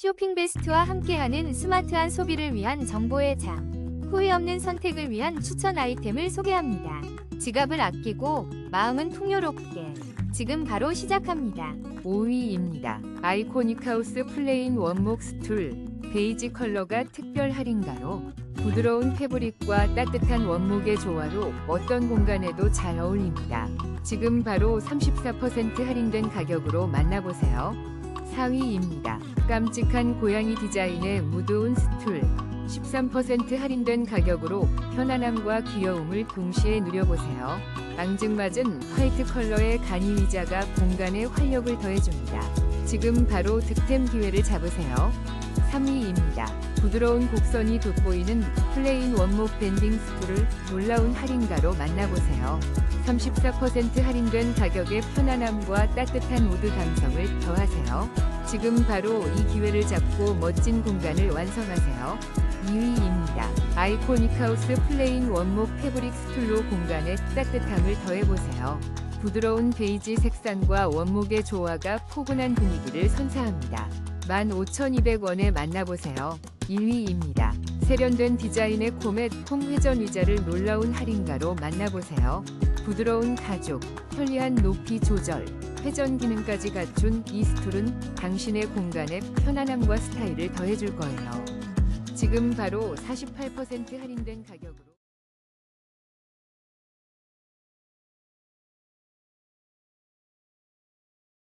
쇼핑 베스트와 함께하는 스마트한 소비를 위한 정보의 장. 후회 없는 선택을 위한 추천 아이템을 소개합니다. 지갑을 아끼고 마음은 풍요롭게. 지금 바로 시작합니다. 5위입니다. 아이코닉 하우스 플레인 원목 스툴 베이지 컬러가 특별 할인가로 부드러운 패브릭과 따뜻한 원목의 조화로 어떤 공간에도 잘 어울립니다. 지금 바로 34% 할인된 가격으로 만나보세요. 4위입니다. 깜찍한 고양이 디자인의 무드운 스툴 13% 할인된 가격으로 편안함과 귀여움을 동시에 누려보세요. 앙증맞은 화이트 컬러의 간이 의자가 공간에 활력을 더해줍니다. 지금 바로 득템 기회를 잡으세요. 3위입니다. 부드러운 곡선이 돋보이는 플레인 원목 밴딩 스툴을 놀라운 할인가로 만나보세요. 34% 할인된 가격에 편안함과 따뜻한 우드 감성을 더하세요. 지금 바로 이 기회를 잡고 멋진 공간을 완성하세요. 2위입니다. 아이코닉 하우스 플레인 원목 패브릭 스툴로 공간에 따뜻함을 더해보세요. 부드러운 베이지 색상과 원목의 조화가 포근한 분위기를 선사합니다. 15,200원에 만나보세요. 1위입니다. 세련된 디자인의 코멧 통 회전 의자를 놀라운 할인가로 만나보세요. 부드러운 가죽, 편리한 높이 조절, 회전 기능까지 갖춘 이 스툴은 당신의 공간에 편안함과 스타일을 더해줄 거예요. 지금 바로 48% 할인된 가격으로